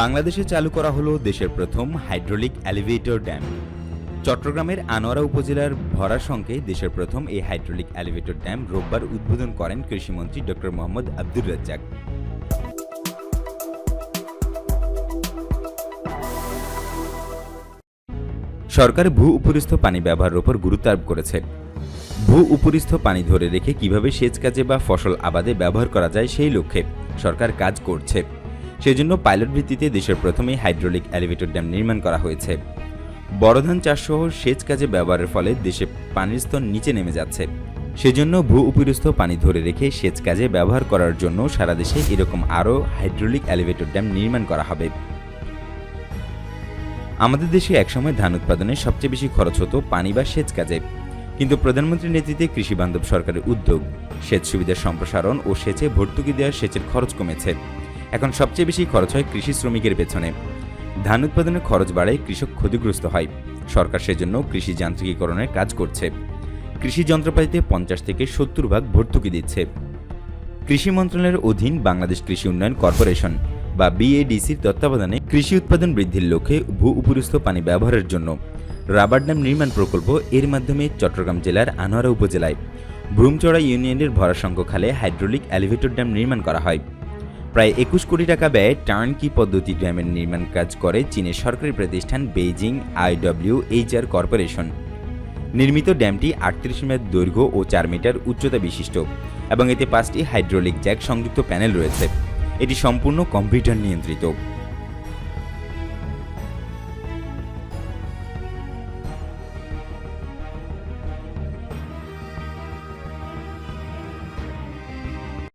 বাংলাদেশে চালু করা হলো দেশের প্রথম হাইড্রোলিক এলিভেটর ড্যাম। চট্টগ্রামের আনোয়ারা উপজেলার ভরাসংকে দেশের প্রথম এই হাইড্রোলিক এলিভেটর ড্যাম রোববার উদ্বোধন করেন কৃষিমন্ত্রী ডক্টর মোহাম্মদ আব্দুর রাজ্জাক। সরকার ভূ উপরিস্থ পানি ব্যবহারের উপর গুরুত্ব আরোপ করেছে। ভূ উপরিস্থ পানি ধরে রেখে কীভাবে সেচ কাজে বা ফসল আবাদে ব্যবহার করা যায় সেই লক্ষ্যে সরকার কাজ করছে। সেজন্য পাইলট ভিত্তিতে দেশের প্রথমেই হাইড্রোলিক এলিভেটর ড্যাম নির্মাণ করা হয়েছে। বড় ধান চাষসহ সেচ কাজে ব্যবহারের ফলে দেশে পানির স্তর নিচে নেমে যাচ্ছে। সেজন্য ভূ উপরিস্থ পানি ধরে রেখে সেচ কাজে ব্যবহার করার জন্য সারা দেশে এরকম আরও হাইড্রোলিক এলিভেটর ড্যাম নির্মাণ করা হবে। আমাদের দেশে একসময় ধান উৎপাদনে সবচেয়ে বেশি খরচ হতো পানি বা সেচ কাজে। কিন্তু প্রধানমন্ত্রীর নেতৃত্বে কৃষি বান্ধব সরকারের উদ্যোগ, সেচ সুবিধার সম্প্রসারণ ও সেচে ভর্তুকি দেওয়ার সেচের খরচ কমেছে। এখন সবচেয়ে বেশি খরচ হয় কৃষি শ্রমিকের পেছনে। ধান উৎপাদনের খরচ বাড়ায় কৃষক ক্ষতিগ্রস্ত হয়। সরকার সেজন্য কৃষি যান্ত্রিকীকরণের কাজ করছে। কৃষি যন্ত্রপাতিতে পঞ্চাশ থেকে সত্তর ভাগ ভর্তুকি দিচ্ছে। কৃষি মন্ত্রণালয়ের অধীন বাংলাদেশ কৃষি উন্নয়ন কর্পোরেশন বা বিএডিসির তত্ত্বাবধানে কৃষি উৎপাদন বৃদ্ধির লক্ষ্যে ভূ উপরিস্থ পানি ব্যবহারের জন্য রাবার ড্যাম নির্মাণ প্রকল্প এর মাধ্যমে চট্টগ্রাম জেলার আনোয়ারা উপজেলায় ভ্রুমচড়া ইউনিয়নের ভরাসংখ খালে হাইড্রোলিক এলিভেটর ড্যাম নির্মাণ করা হয়। প্রায় একুশ কোটি টাকা ব্যয়ে টার্নকি পদ্ধতি ড্যামের নির্মাণ কাজ করে চীনের সরকারি প্রতিষ্ঠান বেইজিং আইডব্লিউ এইচআর কর্পোরেশন। নির্মিত ড্যামটি আটত্রিশ মিটার দৈর্ঘ্য ও চার মিটার উচ্চতা বিশিষ্ট এবং এতে পাঁচটি হাইড্রোলিক জ্যাক সংযুক্ত প্যানেল রয়েছে। এটি সম্পূর্ণ কম্পিউটার নিয়ন্ত্রিত।